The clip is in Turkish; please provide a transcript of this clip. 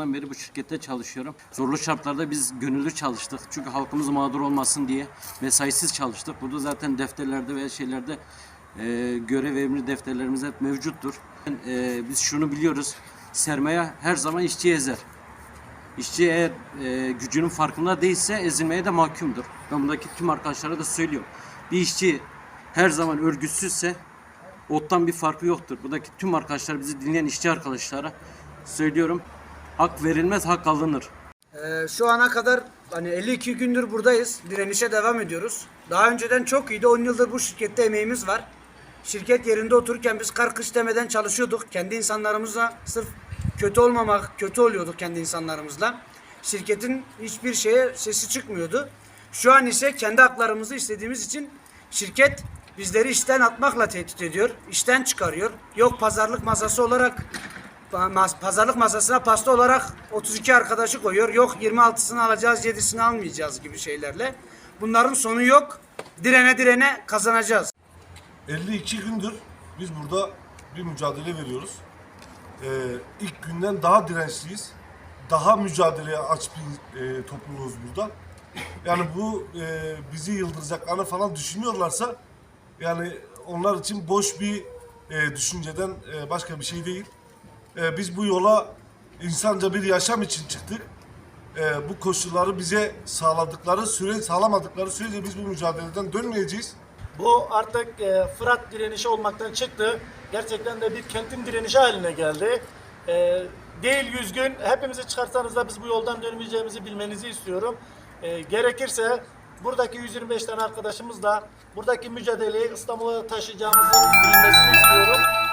başından beri bu şirkette çalışıyorum. Zorlu şartlarda biz gönüllü çalıştık. Çünkü halkımız mağdur olmasın diye mesaisiz çalıştık. Burada zaten defterlerde veya şeylerde e, görev emri defterlerimiz hep mevcuttur. E, biz şunu biliyoruz. Sermaye her zaman işçiyi ezer. İşçi eğer e, gücünün farkında değilse ezilmeye de mahkumdur. Ben buradaki tüm arkadaşlara da söylüyorum. Bir işçi her zaman örgütsüzse ottan bir farkı yoktur. Buradaki tüm arkadaşlar bizi dinleyen işçi arkadaşlara söylüyorum. Hak verilmez, hak alınır. Ee, şu ana kadar hani 52 gündür buradayız. Direnişe devam ediyoruz. Daha önceden çok iyiydi. 10 yıldır bu şirkette emeğimiz var. Şirket yerinde otururken biz kar kış demeden çalışıyorduk. Kendi insanlarımızla sırf kötü olmamak, kötü oluyorduk kendi insanlarımızla. Şirketin hiçbir şeye sesi çıkmıyordu. Şu an ise kendi haklarımızı istediğimiz için şirket bizleri işten atmakla tehdit ediyor. İşten çıkarıyor. Yok pazarlık masası olarak Pazarlık masasına pasta olarak 32 arkadaşı koyuyor. Yok 26'sını alacağız, 7'sini almayacağız gibi şeylerle. Bunların sonu yok. Direne direne kazanacağız. 52 gündür biz burada bir mücadele veriyoruz. Ee, ilk günden daha dirençliyiz. Daha mücadeleye aç bir e, topluluğuz burada. Yani bu e, bizi yıldıracaklarını falan düşünüyorlarsa yani onlar için boş bir e, düşünceden e, başka bir şey değil. E, biz bu yola insanca bir yaşam için çıktık. E, bu koşulları bize sağladıkları süre sağlamadıkları sürece biz bu mücadeleden dönmeyeceğiz. Bu artık e, Fırat direnişi olmaktan çıktı. Gerçekten de bir kentin direnişi haline geldi. E, değil yüz gün hepimizi çıkarsanız da biz bu yoldan dönmeyeceğimizi bilmenizi istiyorum. E, gerekirse buradaki 125 tane arkadaşımız da buradaki mücadeleyi İstanbul'a taşıyacağımızın bilinmesini